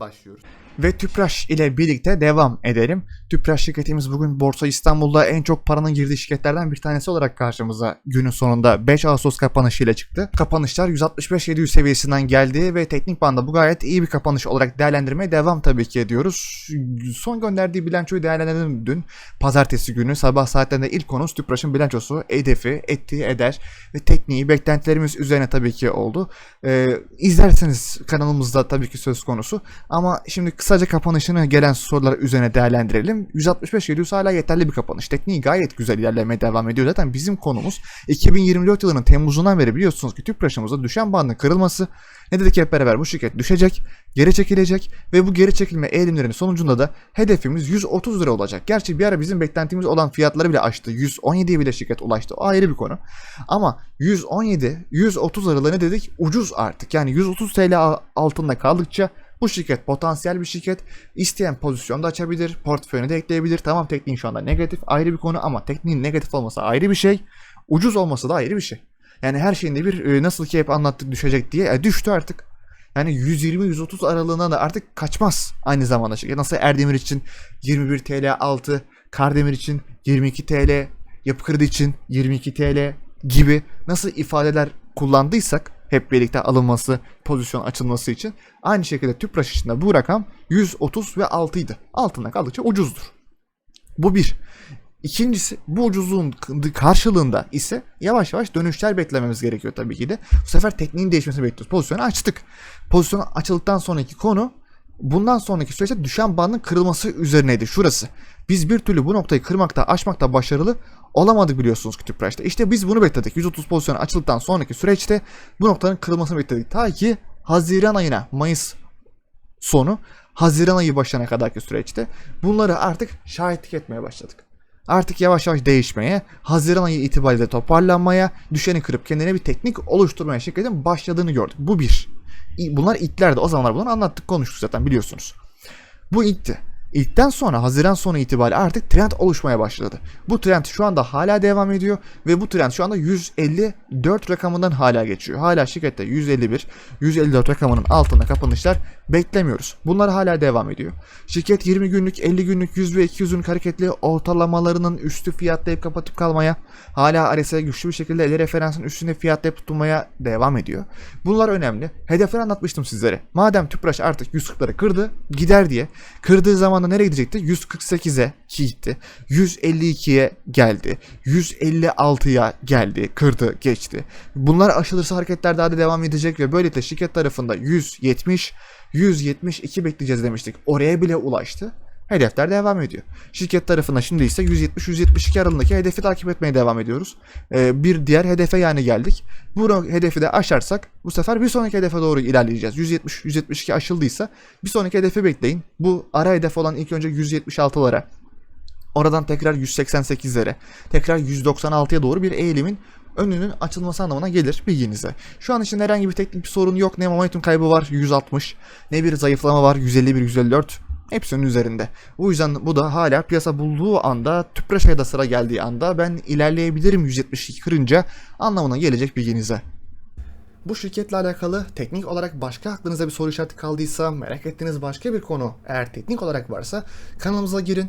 başlıyoruz. Ve Tüpraş ile birlikte devam edelim. Tüpraş şirketimiz bugün Borsa İstanbul'da en çok paranın girdiği şirketlerden bir tanesi olarak karşımıza günün sonunda 5 Ağustos kapanışıyla çıktı. Kapanışlar 165-700 seviyesinden geldi ve teknik banda bu gayet iyi bir kapanış olarak değerlendirmeye devam tabii ki ediyoruz. Son gönderdiği bilançoyu değerlendirdim dün. Pazartesi günü sabah saatlerinde ilk konumuz Tüpraş'ın bilançosu, hedefi, ettiği eder ve tekniği beklentilerimiz üzerine tabii ki oldu. Ee, izlerseniz kanalımızda tabii ki söz konusu. Ama şimdi kısaca kapanışını gelen sorular üzerine değerlendirelim. 165-700 hala yeterli bir kapanış. Tekniği gayet güzel ilerlemeye devam ediyor. Zaten bizim konumuz 2024 yılının Temmuz'undan beri biliyorsunuz ki Tüpraş'ımızda düşen bandın kırılması. Ne dedik hep beraber bu şirket düşecek, geri çekilecek ve bu geri çekilme eğilimlerinin sonucunda da hedefimiz 130 lira olacak. Gerçi bir ara bizim beklentimiz olan fiyatları bile aştı. 117'ye bile şirket ulaştı. O ayrı bir konu. Ama 117, 130 aralığı ne dedik? Ucuz artık. Yani 130 TL altında kaldıkça bu şirket potansiyel bir şirket. İsteyen pozisyonda açabilir, portföyüne de ekleyebilir. Tamam tekniğin şu anda negatif ayrı bir konu ama tekniğin negatif olması ayrı bir şey. Ucuz olması da ayrı bir şey. Yani her şeyinde bir e, nasıl ki hep anlattık düşecek diye e, düştü artık. Yani 120-130 aralığına da artık kaçmaz aynı zamanda. şirket. Nasıl Erdemir için 21 TL altı, Kardemir için 22 TL, Yapı Kredi için 22 TL gibi nasıl ifadeler kullandıysak hep birlikte alınması, pozisyon açılması için aynı şekilde Tüpraş için de bu rakam 130 ve 6 idi. Altında kaldıkça ucuzdur. Bu bir. İkincisi bu ucuzluğun karşılığında ise yavaş yavaş dönüşler beklememiz gerekiyor tabii ki de. Bu sefer tekniğin değişmesini bekliyoruz. Pozisyonu açtık. Pozisyon açıldıktan sonraki konu bundan sonraki süreçte düşen bandın kırılması üzerineydi. Şurası. Biz bir türlü bu noktayı kırmakta, aşmakta başarılı olamadık biliyorsunuz ki Tüpraş'ta. İşte biz bunu bekledik. 130 pozisyonu açıldıktan sonraki süreçte bu noktanın kırılmasını bekledik. Ta ki Haziran ayına, Mayıs sonu, Haziran ayı başına kadarki süreçte bunları artık şahitlik etmeye başladık. Artık yavaş yavaş değişmeye, Haziran ayı itibariyle toparlanmaya, düşeni kırıp kendine bir teknik oluşturmaya şirketin başladığını gördük. Bu bir. Bunlar ilklerdi. O zamanlar bunları anlattık, konuştuk zaten biliyorsunuz. Bu ilkti. İlkten sonra Haziran sonu itibariyle artık trend oluşmaya başladı. Bu trend şu anda hala devam ediyor ve bu trend şu anda 154 rakamından hala geçiyor. Hala şirkette 151, 154 rakamının altında kapanışlar beklemiyoruz. Bunlar hala devam ediyor. Şirket 20 günlük, 50 günlük, 100 ve 200 günlük hareketli ortalamalarının üstü fiyatlayıp kapatıp kalmaya, hala RSI güçlü bir şekilde 50 referansın üstünde fiyatlayıp tutmaya devam ediyor. Bunlar önemli. Hedefleri anlatmıştım sizlere. Madem Tüpraş artık 140'ları kırdı, gider diye. Kırdığı zaman da nereye gidecekti? 148'e gitti. 152'ye geldi. 156'ya geldi. Kırdı, geçti. Bunlar aşılırsa hareketler daha da devam edecek ve böylelikle şirket tarafında 170 172 bekleyeceğiz demiştik. Oraya bile ulaştı. Hedefler devam ediyor. Şirket tarafında şimdi ise 170-172 aralığındaki hedefi takip etmeye devam ediyoruz. Ee, bir diğer hedefe yani geldik. Bu hedefi de aşarsak bu sefer bir sonraki hedefe doğru ilerleyeceğiz. 170-172 aşıldıysa bir sonraki hedefi bekleyin. Bu ara hedef olan ilk önce 176'lara. Oradan tekrar 188'lere. Tekrar 196'ya doğru bir eğilimin önünün açılması anlamına gelir bilginize. Şu an için herhangi bir teknik bir sorun yok. Ne momentum kaybı var 160, ne bir zayıflama var 151, 154. Hepsinin üzerinde. O yüzden bu da hala piyasa bulduğu anda Tüpraş'a da sıra geldiği anda ben ilerleyebilirim 172 kırınca anlamına gelecek bilginize. Bu şirketle alakalı teknik olarak başka aklınıza bir soru işareti kaldıysa, merak ettiğiniz başka bir konu eğer teknik olarak varsa kanalımıza girin,